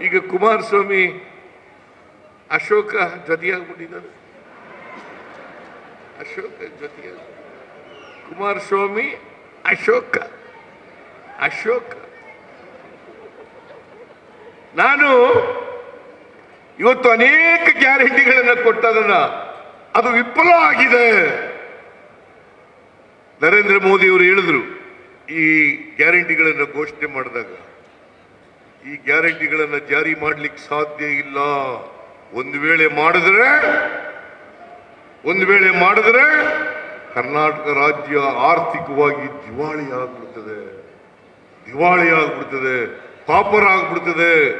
ಈಗ ಕುಮಾರಸ್ವಾಮಿ ಅಶೋಕ ಜೊತೆಯಾಗ್ಬಿಟ್ಟಿದ್ದಾರೆ. ಅಶೋಕ ಜೊತೆಯಾಗ ಕುಮಾರಸ್ವಾಮಿ ಅಶೋಕ ಅಶೋಕ. ನಾನು ಇವತ್ತು ಅನೇಕ ಗ್ಯಾರಂಟಿಗಳನ್ನು ಕೊಟ್ಟದನ್ನ ಅದು ವಿಫಲ ಆಗಿದೆ. ನರೇಂದ್ರ ಮೋದಿ ಅವರು ಹೇಳಿದ್ರು ಈ ಗ್ಯಾರಂಟಿಗಳನ್ನು ಘೋಷಣೆ ಮಾಡಿದಾಗ. ಈ ಗ್ಯಾರಂಟಿಗಳನ್ನು ಜಾರಿ ಮಾಡಲಿಕ್ಕೆ ಸಾಧ್ಯ ಇಲ್ಲ. ಒಂದು ವೇಳೆ ಮಾಡಿದ್ರೆ, ಒಂದು ವೇಳೆ ಮಾಡಿದ್ರೆ ಕರ್ನಾಟಕ ರಾಜ್ಯ ಆರ್ಥಿಕವಾಗಿ ದಿವಾಳಿ ಆಗ್ಬಿಡ್ತದೆ. ದಿವಾಳಿ ಆಗ್ಬಿಡ್ತದೆ. ಪಾಪರ ಆಗ್ಬಿಡ್ತದೆ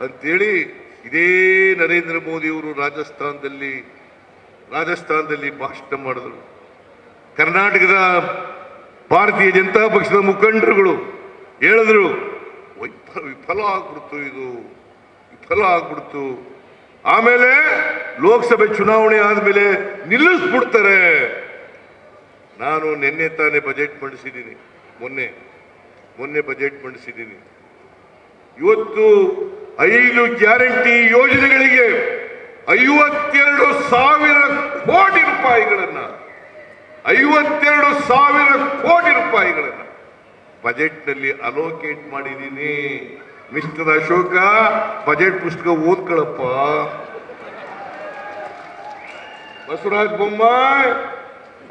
ಅಂತೇಳಿ ಇದೇ ನರೇಂದ್ರ ಮೋದಿ ಅವರು ರಾಜಸ್ಥಾನದಲ್ಲಿ ರಾಜಸ್ಥಾನದಲ್ಲಿ ಭಾಷಣ ಮಾಡಿದ್ರು. ಕರ್ನಾಟಕದ ಭಾರತೀಯ ಜನತಾ ಪಕ್ಷದ ಮುಖಂಡರುಗಳು ಹೇಳಿದ್ರು ವಿಫ- ವಿಫಲ ಆಗ್ಬಿಡ್ತು ಇದು. ವಿಫಲ ಆಗ್ಬಿಡ್ತು. ಆಮೇಲೆ ಲೋಕಸಭೆ ಚುನಾವಣೆ ಆದ್ಮೇಲೆ ನಿಲ್ಲಿಸ್ಬಿಡ್ತಾರೆ. ನಾನು ನಿನ್ನೆ ತಾನೇ ಬಜೆಟ್ ಮಂಡಿಸಿದ್ದೀನಿ. ಮೊನ್ನೆ ಮೊನ್ನೆ ಬಜೆಟ್ ಮಂಡಿಸಿದ್ದೀನಿ. ಇವತ್ತು ಐದು ಗ್ಯಾರಂಟಿ ಯೋಜನೆಗಳಿಗೆ ಐವತ್ತೆರಡು ಸಾವಿರ ಕೋಟಿ ರೂಪಾಯಿಗಳನ್ನ, ಐವತ್ತೆರಡು ಸಾವಿರ ಕೋಟಿ ರೂಪಾಯಿಗಳನ್ನ ಬಜೆಟ್ನಲ್ಲಿ ಅಲೋಕೇಟ್ ಮಾಡಿದ್ದೀನಿ ಮಿಸ್ಟರ್ ಅಶೋಕ, ಬಜೆಟ್ ಪುಸ್ತಕ ಓದ್ಕೊಳಪ್ಪ. ಬಸವರಾಜ್ ಬೊಮ್ಮಾಯ್,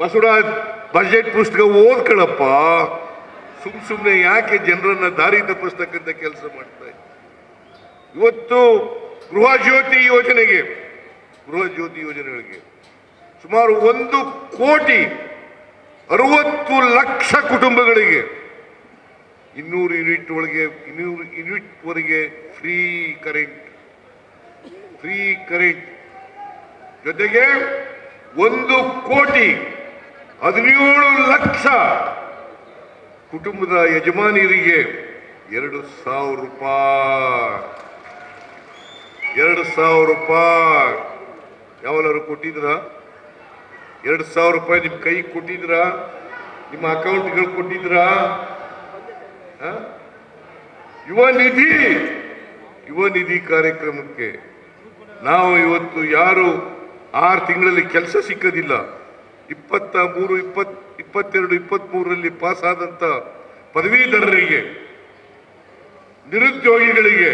ಬಸವರಾಜ್, ಬಜೆಟ್ ಪುಸ್ತಕ ಓದ್ಕೊಳಪ್ಪ. ಸುಮ್ ಸುಮ್ಮನೆ ಯಾಕೆ ಜನರನ್ನ ದಾರಿ ತಪ್ಪಿಸ್ತಕ್ಕಂಥ ಕೆಲಸ ಮಾಡ್ತಾ ಇವತ್ತು ಗೃಹ ಜ್ಯೋತಿ ಯೋಜನೆಗೆ ಗೃಹ ಜ್ಯೋತಿ ಯೋಜನೆಗಳಿಗೆ ಸುಮಾರು ಒಂದು ಕೋಟಿ ಅರವತ್ತು ಲಕ್ಷ ಕುಟುಂಬಗಳಿಗೆ ಇನ್ನೂರು ಯೂನಿಟ್ ಒಳಗೆ, ಇನ್ನೂರು ಯೂನಿಟ್ ವರೆಗೆ ಫ್ರೀ ಕರೆಂಟ್ ಫ್ರೀ ಕರೆಂಟ್ ಜೊತೆಗೆ ಒಂದು ಕೋಟಿ ಹದಿನೇಳು ಲಕ್ಷ ಕುಟುಂಬದ ಯಜಮಾನಿಯರಿಗೆ ಎರಡು ಸಾವಿರ ರೂಪಾಯಿ. ಎರಡು ಸಾವಿರ ರೂಪಾಯಿ. ಯಾವಲಾರು ಕೊಟ್ಟಿದ್ರಾ? ಎರಡು ಸಾವಿರ ರೂಪಾಯಿ ನಿಮ್ಮ ಕೈ ಕೊಟ್ಟಿದ್ರಾ? ನಿಮ್ಮ ಅಕೌಂಟ್ಗಳು ಕೊಟ್ಟಿದ್ರಾ? ಯುವ ನಿಧಿ. ಯುವ ನಿಧಿ ಕಾರ್ಯಕ್ರಮಕ್ಕೆ ನಾವು ಇವತ್ತು ಯಾರು ಆರು ತಿಂಗಳಲ್ಲಿ ಕೆಲಸ ಸಿಕ್ಕದಿಲ್ಲ. ಇಪ್ಪತ್ತ ಮೂರು, ಇಪ್ಪತ್, ಇಪ್ಪತ್ತೆರಡು ಇಪ್ಪತ್ತ್ ಪಾಸ್ ಆದಂತ ಪದವೀಧರರಿಗೆ, ನಿರುದ್ಯೋಗಿಗಳಿಗೆ,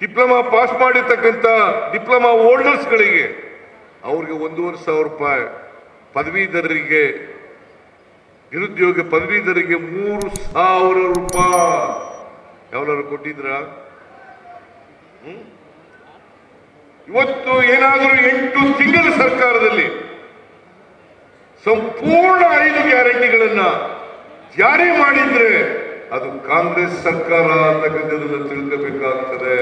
ಡಿಪ್ಲೊಮಾ ಪಾಸ್ ಮಾಡಿರ್ತಕ್ಕಂಥ ಡಿಪ್ಲೊಮಾ ಹೋಲ್ಡರ್ಸ್ಗಳಿಗೆ, ಅವ್ರಿಗೆ ಒಂದೂವರೆ ಸಾವಿರ ರೂಪಾಯಿ ಪದವೀಧರರಿಗೆ ನಿರುದ್ಯೋಗ ಪದವೀಧರಿಗೆ ಮೂರು ಸಾವಿರ ರೂಪಾಯಿ. ಯಾವ್ದಾರು ಕೊಟ್ಟಿದ್ರ? ಇವತ್ತು ಏನಾದರೂ ಎಂಟು ತಿಂಗಳ ಸರ್ಕಾರದಲ್ಲಿ ಸಂಪೂರ್ಣ ಐದು ಗ್ಯಾರಂಟಿಗಳನ್ನ ಜಾರಿ ಮಾಡಿದ್ರೆ ಅದು ಕಾಂಗ್ರೆಸ್ ಸರ್ಕಾರ ಅಂತಕ್ಕಂಥದ್ದನ್ನು ತಿಳ್ಕೋಬೇಕಾಗ್ತದೆ.